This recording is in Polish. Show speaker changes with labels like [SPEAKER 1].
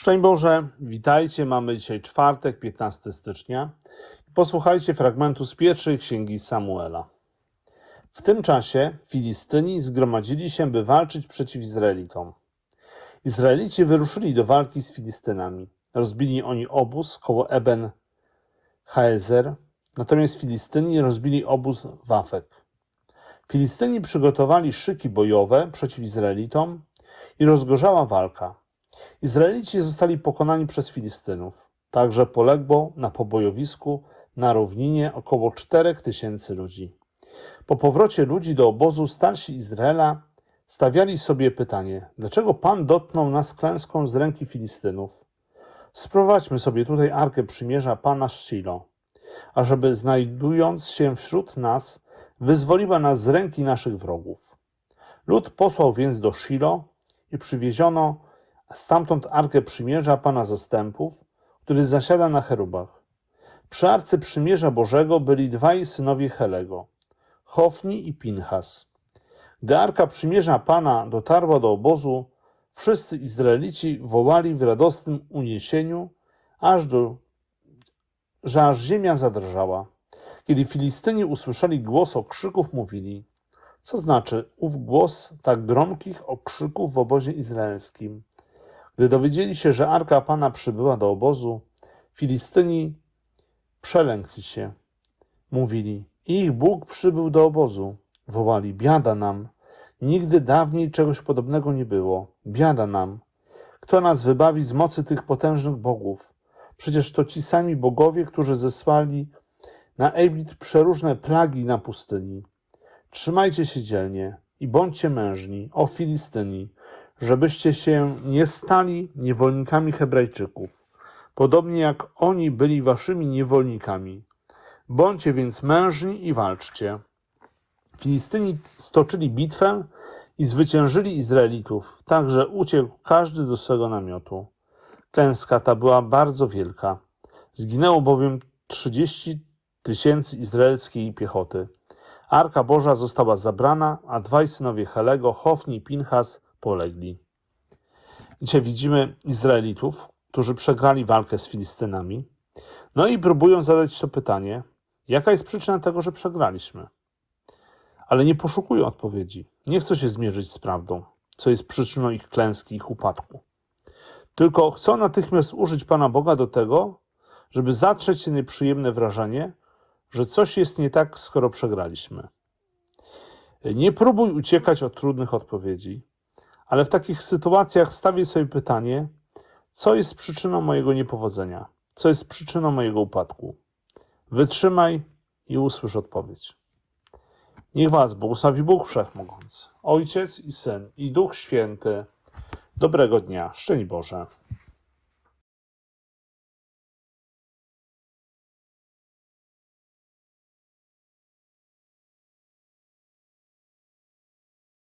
[SPEAKER 1] Szczęść Boże, witajcie. Mamy dzisiaj czwartek, 15 stycznia. Posłuchajcie fragmentu z pierwszej księgi Samuela. W tym czasie Filistyni zgromadzili się, by walczyć przeciw Izraelitom. Izraelici wyruszyli do walki z Filistynami. Rozbili oni obóz koło Eben Haezer, natomiast Filistyni rozbili obóz Wafek. Filistyni przygotowali szyki bojowe przeciw Izraelitom i rozgorzała walka. Izraelici zostali pokonani przez Filistynów. Także poległo na pobojowisku na równinie około 4 tysięcy ludzi. Po powrocie ludzi do obozu starsi Izraela stawiali sobie pytanie: dlaczego Pan dotknął nas klęską z ręki Filistynów? Sprowadźmy sobie tutaj arkę przymierza Pana z Shilo, ażeby znajdując się wśród nas, wyzwoliła nas z ręki naszych wrogów. Lud posłał więc do Shilo i przywieziono stamtąd arkę przymierza Pana zastępów, który zasiada na cherubach. Przy arce przymierza Bożego byli dwaj synowie Helego, Hofni i Pinchas. Gdy arka przymierza Pana dotarła do obozu, wszyscy Izraelici wołali w radosnym uniesieniu, aż do, że aż ziemia zadrżała. Kiedy Filistyni usłyszeli głos okrzyków, mówili, co znaczy ów głos tak gromkich okrzyków w obozie izraelskim. Gdy dowiedzieli się, że arka Pana przybyła do obozu, Filistyni przelękli się. Mówili, ich Bóg przybył do obozu. Wołali, biada nam. Nigdy dawniej czegoś podobnego nie było. Biada nam. Kto nas wybawi z mocy tych potężnych bogów? Przecież to ci sami bogowie, którzy zesłali na Egipt przeróżne plagi na pustyni. Trzymajcie się dzielnie i bądźcie mężni, o Filistyni, żebyście się nie stali niewolnikami Hebrajczyków, podobnie jak oni byli waszymi niewolnikami. Bądźcie więc mężni i walczcie. Filistyni stoczyli bitwę i zwyciężyli Izraelitów, tak że uciekł każdy do swego namiotu. Klęska ta była bardzo wielka. Zginęło bowiem 30 tysięcy izraelskiej piechoty. Arka Boża została zabrana, a dwaj synowie Helego, Hofni i Pinchas, polegli. Dzisiaj widzimy Izraelitów, którzy przegrali walkę z Filistynami. No i próbują zadać to pytanie, jaka jest przyczyna tego, że przegraliśmy. Ale nie poszukują odpowiedzi. Nie chcą się zmierzyć z prawdą, co jest przyczyną ich klęski, ich upadku. Tylko chcą natychmiast użyć Pana Boga do tego, żeby zatrzeć się nieprzyjemne wrażenie, że coś jest nie tak, skoro przegraliśmy. Nie próbuj uciekać od trudnych odpowiedzi, ale w takich sytuacjach stawię sobie pytanie, co jest przyczyną mojego niepowodzenia, co jest przyczyną mojego upadku. Wytrzymaj i usłysz odpowiedź. Niech Was błogosławi Bóg Wszechmogący, Ojciec i Syn i Duch Święty. Dobrego dnia, szczęść Boże.